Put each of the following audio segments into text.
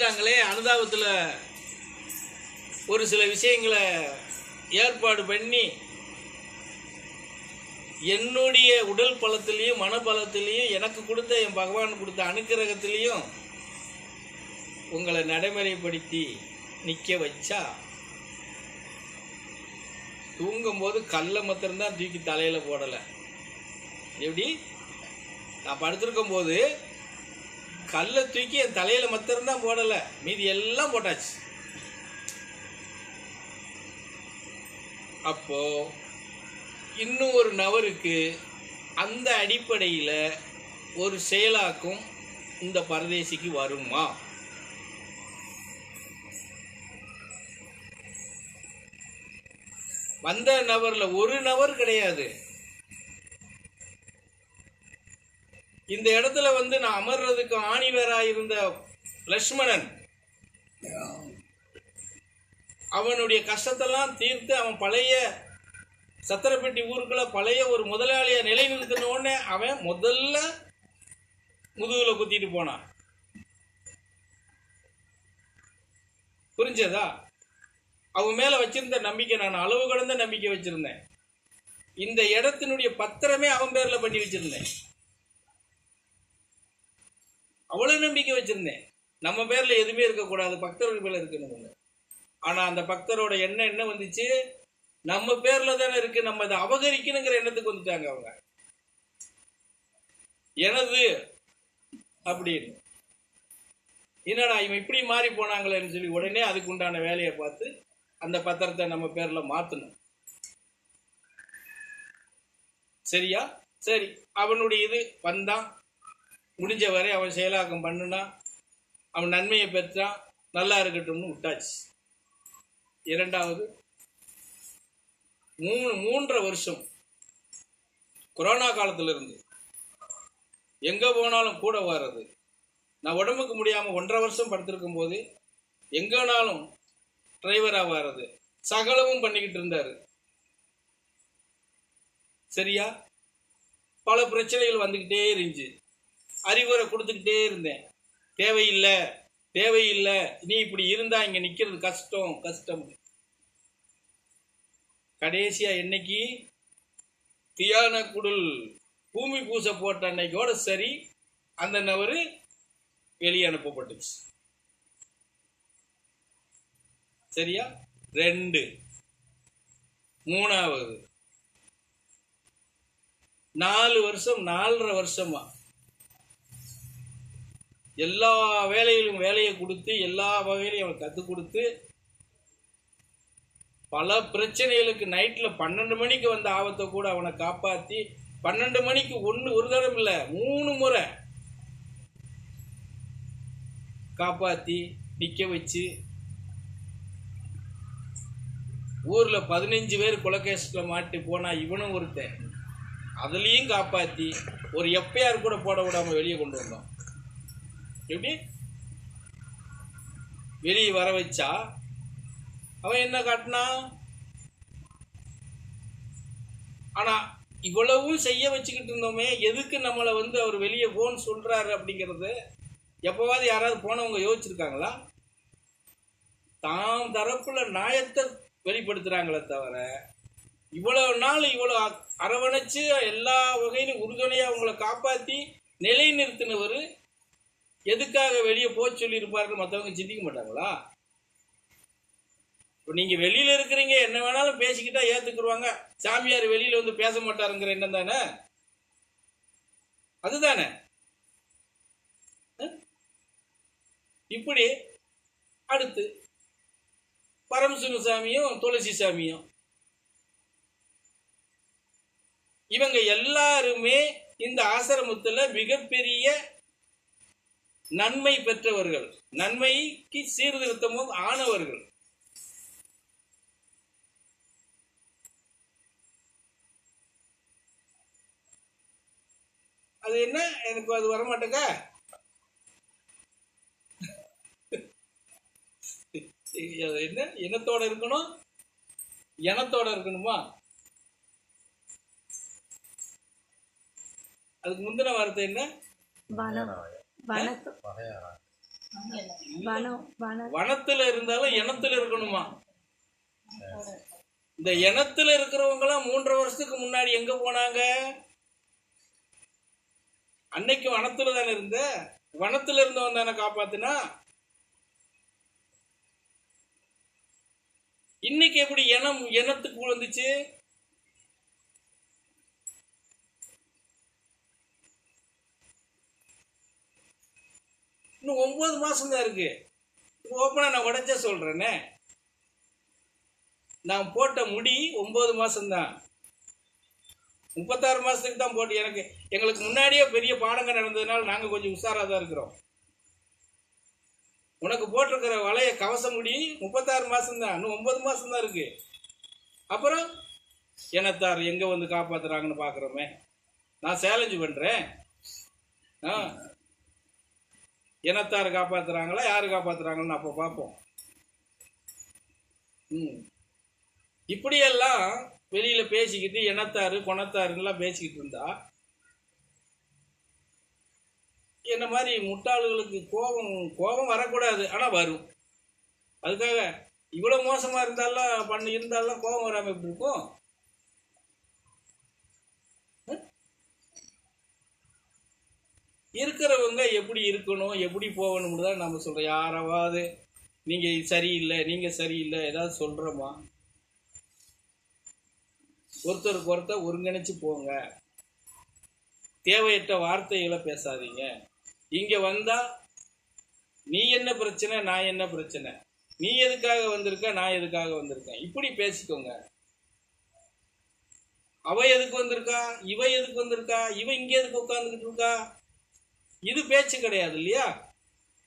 இறந்துட்டாங்களே அனுதாபத்தில் ஒரு சில விஷயங்களை ஏற்பாடு பண்ணி என்னுடைய உடல் பலத்திலையும் மனபலத்திலையும் எனக்கு கொடுத்த என் பகவான் கொடுத்த அனுக்கிரகத்திலையும் உங்களை நடைமுறைப்படுத்தி நிற்க வச்சா தூங்கும்போது கல்லை மாத்திரம்தான் தூக்கி தலையில் போடலை. எப்படி? நான் படுத்திருக்கும் போது கல்லை தூக்கி என் தலையில் மத்திரம்தான் போடலை. மீதி எல்லாம் போட்டாச்சு. அப்போ இன்னும் ஒரு நபருக்கு அந்த அடிப்படையில் ஒரு செயலாக்கம் இந்த பரதேசிக்கு வருமா? வந்த நபரில் ஒரு நபர் கிடையாது. இந்த இடத்துல வந்து நான் அமர்றதுக்கு ஆணிவரா இருந்த லக்ஷ்மணன் அவனுடைய கஷ்டத்தெல்லாம் தீர்த்து அவன் பழைய சத்திரப்பட்டி ஊருக்குள்ள பழைய ஒரு முதலாளியை நிலைநிறுத்தின உடனே அவன் முதல்ல முதுகுல குத்திட்டு போனான். புரிஞ்சதா? அவன் மேல வச்சிருந்த நம்பிக்கை நான் அளவு கடந்த நம்பிக்கை வச்சிருந்தேன். இந்த இடத்தினுடைய பத்திரமே அவன் பேர்ல பண்ணி வச்சிருந்தேன். அவ்வளவு நம்பிக்கை வச்சிருந்தேன். நம்ம பேர்ல எதுவுமே இருக்கக்கூடாது. பக்தர்கள் பேர்ல இருக்கணும் ஆனா அந்த பக்தரோட எண்ணம் என்ன வந்துச்சு? நம்ம பேர்ல தானே இருக்கு. நம்ம இதை அபகரிக்கணுங்கிற எண்ணத்துக்கு வந்துட்டாங்க அவங்க. எனது அப்படின்னு. என்னடா இவன் இப்படி மாறி போனாங்களேன்னு சொல்லி உடனே அதுக்கு உண்டான வேலையை பார்த்து அந்த பத்திரத்தை நம்ம பேர்ல மாத்தணும். சரியா? சரி. அவனுடைய இது வந்தான். முடிஞ்ச வரை அவன் செயலாக்கம் பண்ணுனா அவன் நன்மையை பெற்றான் நல்லா இருக்கட்டும்னு விட்டாச்சு. இரண்டாவது மூணு மூன்றரை வருஷம் கொரோனா காலத்திலிருந்து எங்கே போனாலும் கூட வர்றது. நான் உடம்புக்கு முடியாமல் ஒன்றரை வருஷம் படுத்திருக்கும் போது எங்கேனாலும் டிரைவராக வர்றது. சகலமும் பண்ணிக்கிட்டு இருந்தார். சரியா? பல பிரச்சனைகள் வந்துக்கிட்டே இருந்துச்சு. அறிவுரை கொடுத்துக்கிட்டே இருந்தேன். தேவையில்லை தேவையில்லை நீ இப்படி இருந்தா இங்க நிக்கிறது கஷ்டம் கஷ்டம். கடைசியா என்னைக்கு? தியான குடல் பூமி பூசை போட்ட அன்னைக்கோட சரி அந்த நபரு வெளியே அனுப்பப்பட்டுச்சு. சரியா? ரெண்டு. மூணாவது. நாலு வருஷம் நாலரை வருஷமா? எல்லா வேலையிலும் வேலையை கொடுத்து எல்லா வகையிலையும் அவன் கற்றுக் கொடுத்து பல பிரச்சனைகளுக்கு நைட்டில் பன்னெண்டு மணிக்கு வந்த ஆபத்தை கூட அவனை காப்பாற்றி பன்னெண்டு மணிக்கு ஒன்று ஒரு தடவை இல்லை மூணு முறை காப்பாற்றி நிற்க வச்சு ஊரில் பதினஞ்சு பேர் கொலகேஸ்ல மாட்டி போனால் இவனும் ஒருத்தன். அதுலேயும் காப்பாற்றி ஒரு எஃப்ஐஆர் கூட போட விடாமல் வெளியே கொண்டு வந்தோம் எப்படி? வெளியே வர வச்சா? அவன் என்ன காட்டினான் ஆனா இவ்வளவும் செய்ய வச்சுக்கிட்டு இருந்தோமே எதுக்கு நம்மளை வந்து அவர் வெளியே போன்னு சொல்றாரு அப்படிங்கிறது எப்போவாவது யாராவது போனவங்க யோசிச்சிருக்காங்களா? தாம் தரப்புல நியாயத்தை வெளிப்படுத்துறாங்களே தவிர இவ்வளவு நாள் இவ்வளவு அ- அரவணைச்சு எல்லா வகையிலும் உறுதுணையா அவங்கள காப்பாத்தி நிலைநிறுத்தினவர் எதுக்காக வெளியே போக சொல்லி இருப்பார்கள் மற்றவங்க சிந்திக்க மாட்டாங்களா? இப்போ நீங்க வெளியில இருக்கிறீங்க என்ன வேணாலும் பேசிக்கிட்டா ஏத்துக்குருவாங்க. சாமியார் வெளியில வந்து பேச மாட்டாருங்கிற எண்ணம் தானே? அதுதானே? இப்படி அடுத்து பரமசிவ சாமியும் துளசி சாமியும். இவங்க எல்லாருமே இந்த ஆசிரமத்தில் மிகப்பெரிய நன்மை பெற்றவர்கள். நன்மைக்கு சீர்திருத்தமும் ஆனவர்கள். அது என்ன? எனக்கு அது வரமாட்டேங்க. அது என்ன? இனத்தோட இருக்கணும்? இனத்தோட இருக்கணுமா? அதுக்கு முந்தின வார்த்தை என்ன? வனத்துல இருந்தாலும் இனத்துல இருக்கணுமா? இந்த இனத்துல இருக்கிறவங்களாம் மூன்றரை வருஷத்துக்கு முன்னாடி எங்க போனாங்க? அன்னைக்கு வனத்துல தானே இருந்த? வனத்துல இருந்தவன் தானே காப்பாத்துனா? இன்னைக்கு எப்படி இனம் இனத்துக்கு வந்துச்சு இன்னும் ஒன்பது மாசம் தான் இருக்கு. ஓப்பனா நான் உடைச்சா சொல்றேனே. நான் போட்ட முடி ஒன்பது மாசம்தான். முப்பத்தாறு மாசத்துக்கு தான் போட்டு எனக்கு எங்களுக்கு முன்னாடியே பெரிய பாடங்கள் நடந்ததுனால நாங்க கொஞ்சம் உஷாரா தான் இருக்கிறோம். உனக்கு போட்டிருக்கிற வளைய கவச முடி முப்பத்தாறு மாதம்தான் இன்னும் ஒன்பது மாதம்தான் இருக்கு. அப்புறம் என்னத்தார் எங்க வந்து காப்பாத்துறாங்கன்னு பாக்குறோமே. நான் சேலஞ்சு பண்றேன். ஆ? இனத்தார் காப்பாத்துறாங்களா யார் காப்பாற்றுறாங்கன்னு அப்போ பார்ப்போம். ம். இப்படியெல்லாம் வெளியில் பேசிக்கிட்டு இனத்தாரு குணத்தாருலாம் பேசிக்கிட்டு இருந்தா என்ன மாதிரி முட்டாளுகளுக்கு கோபம் கோபம் வரக்கூடாது ஆனால் வரும். அதுக்காக இவ்வளோ மோசமாக இருந்தாலும் பண்ணி இருந்தாலும் கோபம் வராமல் எப்படி இருக்கும்? இருக்கிறவங்க எப்படி இருக்கணும் எப்படி போகணும்னு தான் நம்ம சொல்கிறோம் யாராவது நீங்கள் சரியில்லை நீங்கள் சரியில்லை ஏதாவது சொல்கிறோமா ஒருத்தருக்கு ஒருத்தர் ஒருங்கிணைச்சு போங்க. தேவையற்ற வார்த்தைகளை பேசாதீங்க. இங்கே வந்தால் நீ என்ன பிரச்சனை நான் என்ன பிரச்சனை? நீ எதுக்காக வந்திருக்க நான் எதுக்காக வந்திருக்கேன்? இப்படி பேசிக்கோங்க. அவ எதுக்கு வந்திருக்கா? இவ எதுக்கு வந்திருக்கா? இவ இங்கே எதுக்கு உட்காந்துக்கிட்டு இருக்கா? இது பேச்சு கிடையாது இல்லையா?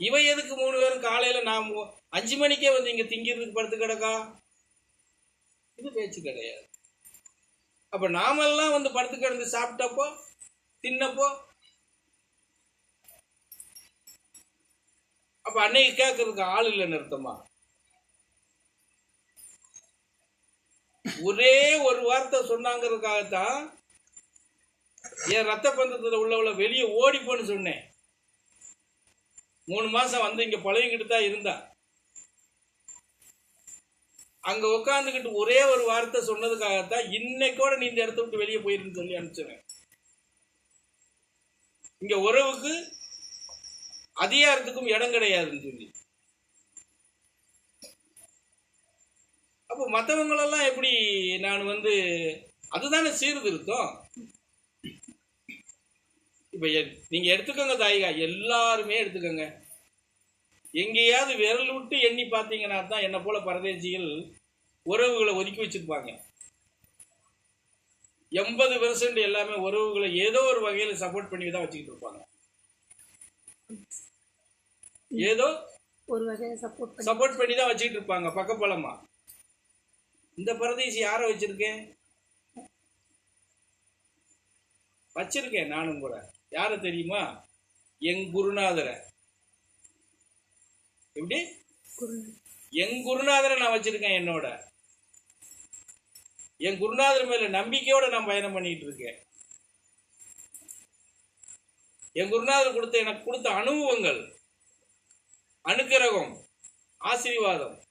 இவன் எதுக்கு மூணு பேரும் காலையில நாம் அஞ்சு மணிக்கே வந்து இங்க திங்கிறதுக்கு படுத்து கிடக்கா? இது பேச்சு கிடையாது. அப்ப நாமெல்லாம் வந்து படுத்து கிடந்து சாப்பிட்டப்போ தின்னப்போ அப்ப அன்னைக்கு கேட்கறதுக்கு ஆள் இல்லைன்னு அர்த்தமா ஒரே ஒரு வார்த்தை சொன்னாங்கிறதுக்காகத்தான் என் ரத்த பந்தத்தில் உள்ள உள்ள வெளியே ஓடிப்போன்னு சொன்னேன். மூணு மாதம் வந்து இங்கே பழகிக்கிட்டு தான் இருந்தா. அங்கே உட்காந்துக்கிட்டு ஒரே ஒரு வார்த்தை சொன்னதுக்காகத்தான் இன்னைக்கோட நீ இந்த இடத்த விட்டு வெளியே போயிருன்னு சொல்லி அனுப்பிச்சிடுறேன் இங்கே உறவுக்கு அதிகாரத்துக்கும் இடம் கிடையாதுன்னு சொல்லி. அப்போ மற்றவங்களெல்லாம் எப்படி நான் வந்து அதுதானே சீர்திருத்தம்? இப்ப நீங்க எடுத்துக்கோங்க தாயிகா எல்லாருமே எடுத்துக்கோங்க. எங்கேயாவது விரல் விட்டு எண்ணி பார்த்தீங்கன்னா தான் என்ன போல பரதேசிகள் உறவுகளை ஒதுக்கி வச்சிருப்பாங்க. எண்பது பெர்சன்ட் எல்லாமே உறவுகளை ஏதோ ஒரு வகையில் சப்போர்ட் பண்ணி தான் வச்சுக்கிட்டு இருப்பாங்க. ஏதோ ஒரு வகையை சப்போர்ட் பண்ணி. சப்போர்ட் பண்ணி தான் வச்சுக்கிட்டு இருப்பாங்க பக்கப்பலமா இந்த பரதேசி யாரை வச்சிருக்கேன் வச்சிருக்கேன் நானும் கூட. யாரை தெரியுமா? என் குருநாதரை. எப்படி? என் குருநாதரை நான் வச்சிருக்கேன் என்னோட. என் குருநாதர் மேல நம்பிக்கையோட நான் பயணம் பண்ணிட்டு இருக்கேன். என் குருநாதர் கொடுத்த எனக்கு கொடுத்த அனுபவங்கள். அனுக்கிரகம் ஆசீர்வாதம்.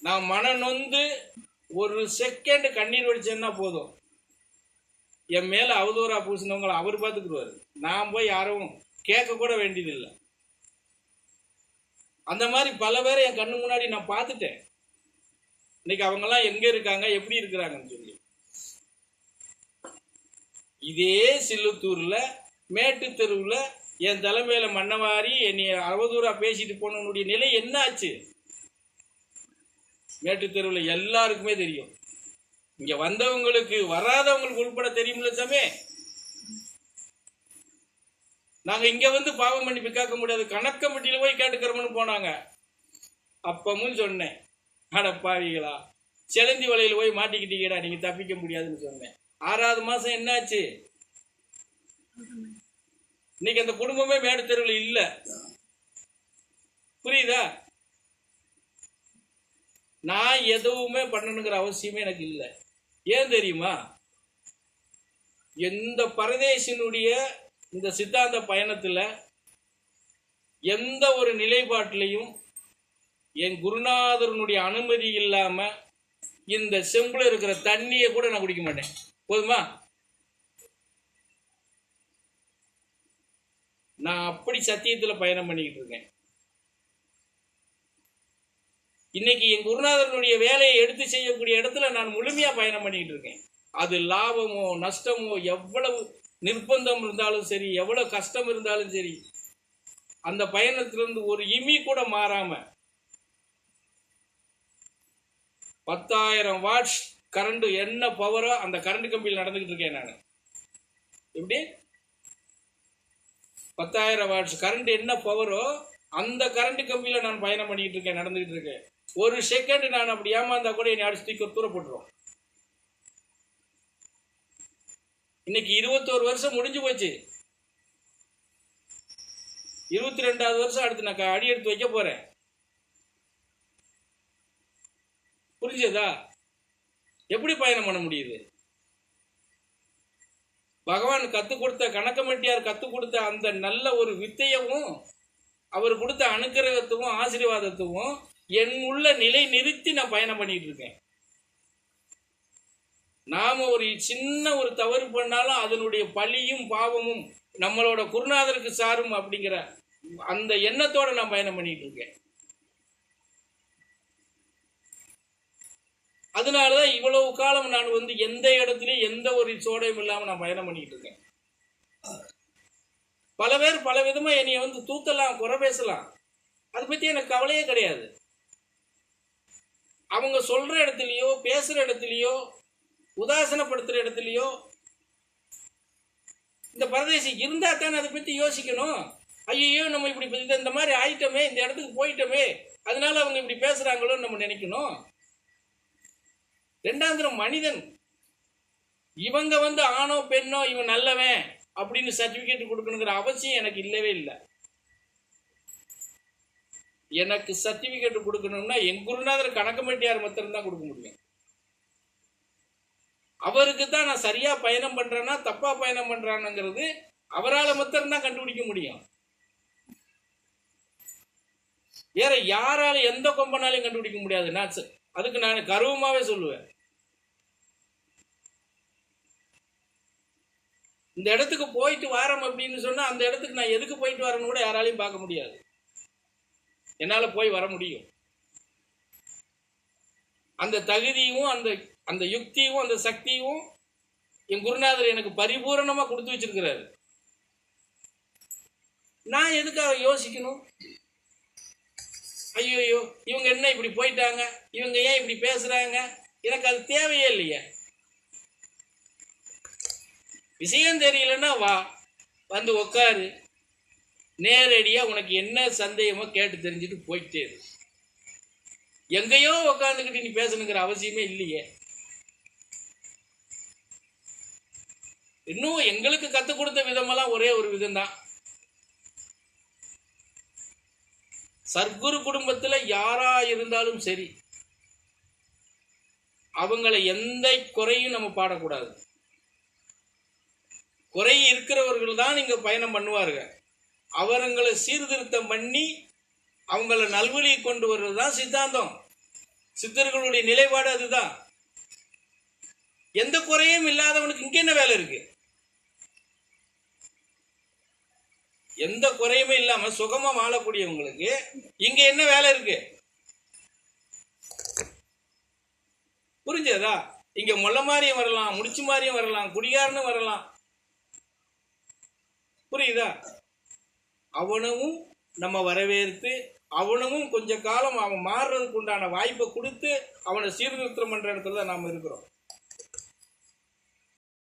நான் மன நொந்து ஒரு செகண்ட் கண்ணீர் வடிச்சேன்னா போதும். என் மேல அவதூறா பூசினவங்களை அவர் பார்த்துக்குருவாரு நான் போய் யாரும் கேட்க கூட வேண்டியதில்லை. அந்த மாதிரி பல பேரை என் கண்ணு முன்னாடி நான் பார்த்துட்டேன். இன்னைக்கு அவங்கெல்லாம் எங்க இருக்காங்க எப்படி இருக்கிறாங்கன்னு சொல்லி. இதே சில்லுத்தூர்ல மேட்டு தெருவில் என் தலைமையில மண்ணவாரி என்னை அவதூறா பேசிட்டு போனவனுடைய நிலை என்ன ஆச்சு மேட்டு தெருவில் எல்லாருக்குமே தெரியும். இங்க வந்தவங்களுக்கு வராதவங்களுக்கு உள்பட தெரியும்ல சாமி நாங்க இங்க வந்து பாவம் மன்னிப்பு கேட்க முடியாது. கணக்கம்பட்டியில போய் கேட்டுக்கிறோம்னு போனாங்க. அப்பமும் சொன்னேன். அட பாவிகளா செலந்தி வலையில போய் மாட்டிக்கிட்டீங்கடா நீங்க தப்பிக்க முடியாதுன்னு சொன்னேன். ஆறாவது மாசம் என்னாச்சு? இன்னைக்கு அந்த குடும்பமே மேடு தெருவில் இல்ல. புரியுதா? நான் எதுவுமே பண்ணணுங்கிற அவசியமே எனக்கு இல்லை. ஏன் தெரியுமா? எந்த பரதேசினுடைய இந்த சித்தாந்த பயணத்தில் எந்த ஒரு நிலைப்பாட்டிலையும் என் குருநாதரனுடைய அனுமதி இல்லாமல் இந்த செம்பில் இருக்கிற தண்ணியை கூட நான் குடிக்க மாட்டேன். போதுமா? நான் அப்படி சத்தியத்தில் பயணம் பண்ணிக்கிட்டு இருக்கேன். இன்னைக்கு என் குருநாதனுடைய வேலையை எடுத்து செய்யக்கூடிய இடத்துல நான் முழுமையா பயணம் பண்ணிக்கிட்டு இருக்கேன். அது லாபமோ நஷ்டமோ எவ்வளவு நிர்பந்தம் இருந்தாலும் சரி எவ்வளவு கஷ்டம் இருந்தாலும் சரி அந்த பயணத்திலிருந்து ஒரு இமி கூட மாறாம பத்தாயிரம் வாட்ஸ் கரண்ட் என்ன பவரோ அந்த கரண்ட் கம்பியில் நடந்துகிட்டு இருக்கேன் நான். எப்படி? பத்தாயிரம் வாட்ஸ் கரண்ட் என்ன பவரோ அந்த கரண்ட் கம்பியில் நான் பயணம் பண்ணிக்கிட்டு இருக்கேன் நடந்துகிட்டு இருக்கேன். ஒரு செகண்ட் நான் அப்படி ஏமாந்தா கூட என்னை அடிச்சு தூக்கி தூர போட்டுருவோம் இன்னைக்கு இருபத்தோரு வருஷம் முடிஞ்சு போச்சு. இருபத்தி ரெண்டாவது வருஷம் அடுத்து நான் அடி எடுத்து வைக்க போறேன். புரிஞ்சதா? எப்படி பயணம் பண்ண முடியுது? பகவான் கத்து கொடுத்த கணக்கமட்டியார் கத்து கொடுத்த அந்த நல்ல ஒரு வித்தையவும் அவர் கொடுத்த அனுக்கிரகத்துவம் ஆசீர்வாதத்துவம் என் உள்ள நிலை நிறுத்தி நான் பயணம் பண்ணிட்டு இருக்கேன் நாம ஒரு சின்ன ஒரு தவறு பண்ணாலும் அதனுடைய பழியும் பாவமும் நம்மளோட குருநாதருக்கு சாரும் அப்படிங்கிற அந்த எண்ணத்தோட நான் பயணம் பண்ணிட்டு இருக்கேன் அதனாலதான் இவ்வளவு காலம் நான் வந்து எந்த இடத்துலயும் எந்த ஒரு சோடையும் இல்லாம நான் பயணம் பண்ணிட்டு இருக்கேன் பல பேர் பல விதமா என்னைய வந்து தூக்கலாம் குறை பேசலாம். அதை பத்தி எனக்கு கவலையே கிடையாது. அவங்க சொல்கிற இடத்துலையோ பேசுகிற இடத்துலையோ உதாசனப்படுத்துகிற இடத்துலையோ இந்த பரதேசி இருந்தால் தானே அதை பற்றி யோசிக்கணும். ஐயோ நம்ம இப்படி இந்த- இந்த மாதிரி ஆயிட்டோமே இந்த இடத்துக்கு போயிட்டோமே அதனால அவங்க இப்படி பேசுகிறாங்களோன்னு நம்ம நினைக்கணும். ரெண்டாந்திரம் மனிதன். இவங்க வந்து ஆணோ பெண்ணோ இவன் நல்லவன் அப்படின்னு சர்டிஃபிகேட் கொடுக்கணுங்கிற அவசியம் எனக்கு இல்லவே இல்லை. எனக்கு சர்டிபிகேட் கொடுக்கணும்னா என் குருநாதர் கணக்கமட்டியார் மாத்திரம் தான் கொடுக்க முடியும். அவருக்கு தான் நான் சரியா பயணம் பண்றேன்னா தப்பா பயணம் பண்றானுங்கிறது அவரால் மத்திரம் தான் கண்டுபிடிக்க முடியும். வேற யாரால எந்த கொம்பனாலையும் கண்டுபிடிக்க முடியாது நான் அதுக்கு நான் கர்வமாவே சொல்லுவேன். இந்த இடத்துக்கு போயிட்டு வாரம் அப்படின்னு சொன்னா அந்த இடத்துக்கு நான் எதுக்கு போயிட்டு வரேன்னு கூட யாராலையும் பார்க்க முடியாது. என்னால் போய் வர முடியும். அந்த தகுதியும் அந்த அந்த யுக்தியும் அந்த சக்தியும் என் குருநாதர் எனக்கு பரிபூரணமாக கொடுத்து வச்சிருக்கிறாரு. நான் எதுக்காக யோசிக்கணும்? ஐயோ இவங்க என்ன இப்படி போயிட்டாங்க? இவங்க ஏன் இப்படி பேசுறாங்க? எனக்கு அது தேவையே இல்லையே. விஷயம் தெரியலன்னா வா வந்து உக்காரு. நேரடியா உனக்கு என்ன சந்தேகமோ கேட்டு தெரிஞ்சுட்டு போயிட்டே இரு. எங்கேயோ உக்காந்துக்கிட்டு நீ பேசணுங்கிற அவசியமே இல்லையே. இன்னும் எங்களுக்கு கத்துக் கொடுத்த விதமெல்லாம் ஒரே ஒரு விதம்தான். சர்க்குரு குடும்பத்துல யாரா இருந்தாலும் சரி அவங்களை எந்த குறையும் நம்ம பாடக்கூடாது. குறை இருக்கிறவர்கள் தான் இங்க பயணம் பண்ணுவார்கள் அவருங்களை சீர்திருத்தம் பண்ணி அவங்கள நல்வழி கொண்டு வர்றது தான் சித்தாந்தம். சித்தர்களுடைய நிலைப்பாடு அதுதான். எந்த குறையும் இல்லாதவனுக்கு இங்க என்ன வேலை இருக்கு? எந்த குறையுமே இல்லாம சுகமா வாழக்கூடியவங்களுக்கு இங்க என்ன வேலை இருக்கு? புரிஞ்சதா? இங்க முள்ள மாதிரியும் வரலாம் முடிச்சு மாதிரியும் வரலாம் குடிகாரனும் வரலாம். புரியுதா? அவனவும் நம்ம வரவேற்று அவனவும் கொஞ்ச காலம் அவன் மாறுறதுக்கு உண்டான வாய்ப்பை கொடுத்து அவனை சீர்திருத்தம் பண்ற இடத்துல தான் நாம இருக்கிறோம்.